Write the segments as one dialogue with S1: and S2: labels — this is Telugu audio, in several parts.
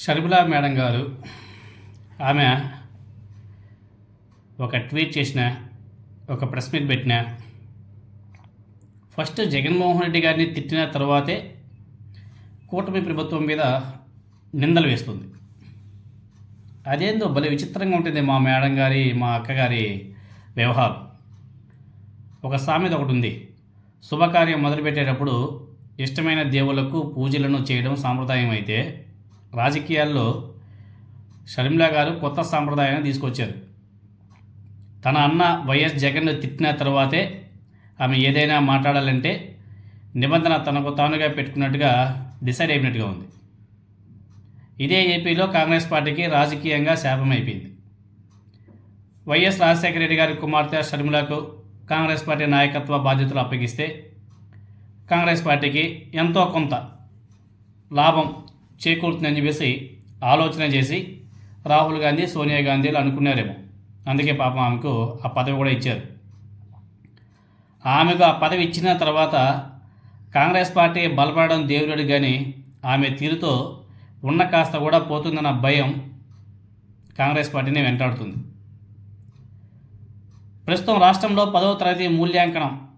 S1: షర్మిలా మేడం గారు ఆమె ఒక ట్వీట్ చేసిన ఒక ప్రెస్ మీట్ పెట్టిన ఫస్ట్ జగన్మోహన్ రెడ్డి గారిని తిట్టిన తర్వాతే కూటమి ప్రభుత్వం మీద నిందలు వేస్తుంది. అదేందో భలే విచిత్రంగా ఉంటుంది మా మేడం గారి మా అక్కగారి వ్యవహారం. ఒక సామెత ఒకటి ఉంది. శుభకార్యం మొదలుపెట్టేటప్పుడు ఇష్టమైన దేవుళ్ళకు పూజలను చేయడం సాంప్రదాయం అయితే రాజకీయాల్లో షర్మిలా గారు కొత్త సాంప్రదాయాన్ని తీసుకొచ్చారు. తన అన్న వైఎస్ జగన్ను తిట్టిన తర్వాతే ఆమె ఏదైనా మాట్లాడాలంటే నిబంధన తనకు తానుగా పెట్టుకున్నట్టుగా డిసైడ్ అయినట్టుగా ఉంది. ఇదే ఏపీలో కాంగ్రెస్ పార్టీకి రాజకీయంగా శాపమైపోయింది. అయిపోయింది వైఎస్ రాజశేఖర రెడ్డి గారి కుమార్తె షర్మిలకు కాంగ్రెస్ పార్టీ నాయకత్వ బాధ్యతలు అప్పగిస్తే కాంగ్రెస్ పార్టీకి ఎంతో కొంత లాభం చేకూరుతుందని చెప్పేసి ఆలోచన చేసి రాహుల్ గాంధీ సోనియా గాంధీలు అనుకున్నారేమో. అందుకే పాపం ఆమెకు ఆ పదవి కూడా ఇచ్చారు. ఆమెకు ఆ పదవి ఇచ్చిన తర్వాత కాంగ్రెస్ పార్టీ బలపడడం దేవుడు కానీ ఆమె తీరుతో ఉన్న కాస్త కూడా పోతుందన్న భయం కాంగ్రెస్ పార్టీని వెంటాడుతుంది. ప్రస్తుతం రాష్ట్రంలో పదవ తరగతి మూల్యాంకనం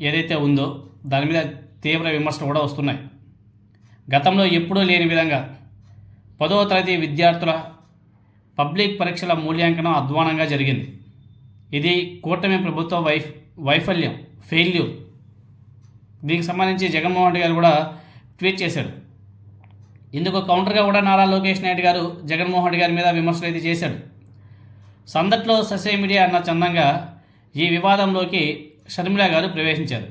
S1: ఏదైతే ఉందో దాని మీద తీవ్ర విమర్శలు కూడా వస్తున్నాయి. గతంలో ఎప్పుడూ లేని విధంగా పదవ తరగతి విద్యార్థుల పబ్లిక్ పరీక్షల మూల్యాంకనం అధ్వానంగా జరిగింది. ఇది కూటమి ప్రభుత్వ వైఫ్ వైఫల్యం ఫెయిల్యూర్. దీనికి సంబంధించి జగన్మోహన్ రెడ్డి గారు కూడా ట్వీట్ చేశారు. ఇందుకు కౌంటర్గా కూడా నారా లోకేష్ నాయుడు గారు జగన్మోహన్ రెడ్డి గారి మీద విమర్శలు అయితే చేశాడు సందట్లో సోషల్ మీడియా అన్న చందంగా ఈ వివాదంలోకి షర్మిల గారు ప్రవేశించారు.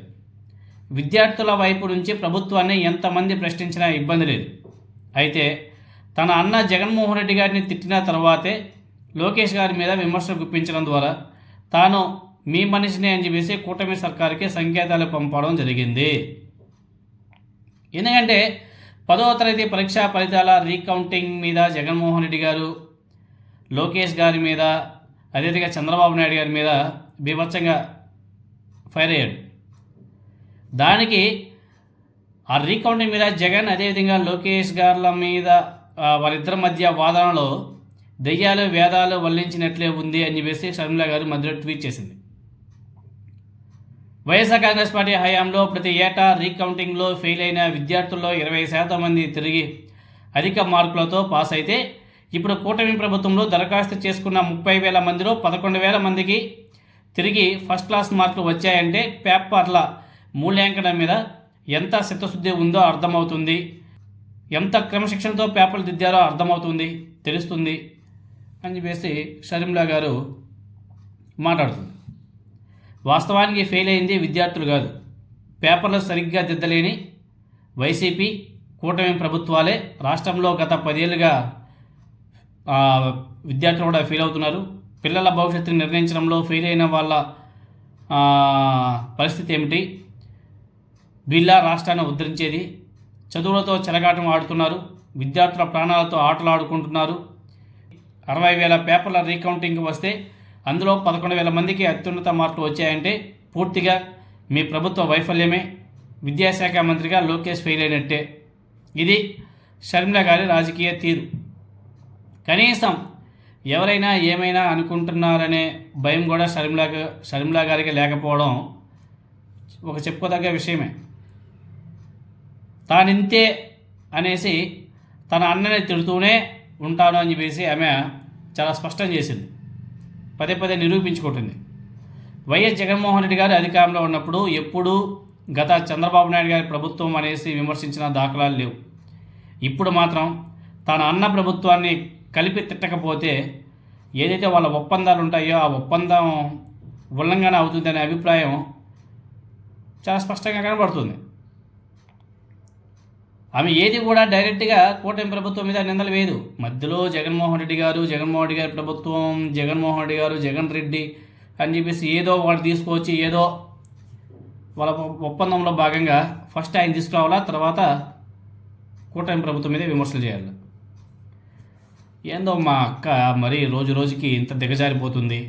S1: విద్యార్థుల వైపు నుంచి ప్రభుత్వాన్ని ఎంతమంది ప్రశ్నించినా ఇబ్బంది లేదు. అయితే తన అన్న జగన్మోహన్ రెడ్డి గారిని తిట్టిన తర్వాతే లోకేష్ గారి మీద విమర్శలు గుప్పించడం ద్వారా తాను మీ మనిషిని అని చెప్పేసి కూటమి సర్కారుకి సంకేతాలు పంపడం జరిగింది. ఎందుకంటే పదవ తరగతి పరీక్షా ఫలితాల రీకౌంటింగ్ మీద జగన్మోహన్ రెడ్డి గారు లోకేష్ గారి మీద అదేవిధంగా చంద్రబాబు నాయుడు గారి మీద బీభత్సంగా ఫైర్ అయ్యాడు. దానికి ఆ రీకౌంటింగ్ మీద జగన్ అదేవిధంగా లోకేష్ గారుల మీద వాళ్ళిద్దరి మధ్య వాదనలో దెయ్యాలు వేదాలు వల్లించినట్లే ఉంది అని చెప్పేసి షర్మిల గారు మధ్యలో ట్వీట్ చేసింది. వైఎస్ఆర్ కాంగ్రెస్ పార్టీ హయాంలో ప్రతి ఏటా రీకౌంటింగ్లో ఫెయిల్ అయిన విద్యార్థుల్లో ఇరవై శాతం మంది తిరిగి అధిక మార్కులతో పాస్ అయితే ఇప్పుడు కూటమి ప్రభుత్వంలో దరఖాస్తు చేసుకున్న ముప్పై వేల మందిలో పదకొండు వేల మందికి తిరిగి ఫస్ట్ క్లాస్ మార్కులు వచ్చాయంటే పేపర్ల మూల్యాంకనం మీద ఎంత చిత్తశుద్ధి ఉందో అర్థమవుతుంది. ఎంత క్రమశిక్షణతో పేపర్లు దిద్దారో అర్థమవుతుంది తెలుస్తుంది అని చెప్పేసి షరీంలా గారు మాట్లాడుతుంది. వాస్తవానికి ఫెయిల్ అయింది విద్యార్థులు కాదు. పేపర్లు సరిగ్గా దిద్దలేని వైసీపీ కూటమి ప్రభుత్వాలే రాష్ట్రంలో గత పదేళ్ళుగా విద్యార్థులు కూడా ఫెయిల్ అవుతున్నారు. పిల్లల భవిష్యత్తుని నిర్ణయించడంలో ఫెయిల్ అయిన వాళ్ళ పరిస్థితి ఏమిటి? బిర్లా రాష్ట్రాన్ని ఉద్ధరించేది. చదువులతో చెలగాటం ఆడుతున్నారు. విద్యార్థుల ప్రాణాలతో ఆటలు ఆడుకుంటున్నారు. అరవై వేల పేపర్ల రీకౌంటింగ్ వస్తే అందులో పదకొండు వేల మందికి అత్యున్నత మార్కులు వచ్చాయంటే పూర్తిగా మీ ప్రభుత్వ వైఫల్యమే. విద్యాశాఖ మంత్రిగా లోకేష్ ఫెయిల్ అయినట్టే. ఇది షర్మిల గారి రాజకీయ తీరు. కనీసం ఎవరైనా ఏమైనా అనుకుంటున్నారనే భయం కూడా షర్మిల షర్మిల గారికి లేకపోవడం ఒక చెప్పుకోదగ్గ విషయమే. తానింతే అనేసి తన అన్నని తిడుతూనే ఉంటాను అని చెప్పేసి ఆమె చాలా స్పష్టం చేసింది. పదే పదే నిరూపించుకుంటుంది. వైఎస్ జగన్మోహన్ రెడ్డి గారు అధికారంలో ఉన్నప్పుడు ఎప్పుడూ గత చంద్రబాబు నాయుడు గారి ప్రభుత్వం అనేసి విమర్శించిన దాఖలాలు లేవు. ఇప్పుడు మాత్రం తన అన్న ప్రభుత్వాన్ని కలిపి తిట్టకపోతే ఏదైతే వాళ్ళ ఒప్పందాలు ఉంటాయో ఆ ఒప్పందం ఉల్లంఘన అవుతుందనే అభిప్రాయం చాలా స్పష్టంగా కనబడుతుంది. ఆమె ఏది కూడా డైరెక్ట్గా కూటమి ప్రభుత్వం మీద నిందలు వేయదు. మధ్యలో జగన్మోహన్ రెడ్డి గారు జగన్మోహన్ రెడ్డి గారి ప్రభుత్వం జగన్మోహన్ రెడ్డి గారు జగన్ రెడ్డి అని చెప్పేసి ఏదో వాడు తీసుకువచ్చి ఏదో వాళ్ళ ఒప్పందంలో భాగంగా ఫస్ట్ ఆయన తీసుకురావాలా? తర్వాత కూటమి ప్రభుత్వం మీద విమర్శలు చేయాలి. ఏందో మా అక్క మరి రోజు రోజుకి ఇంత దిగజారిపోతుంది.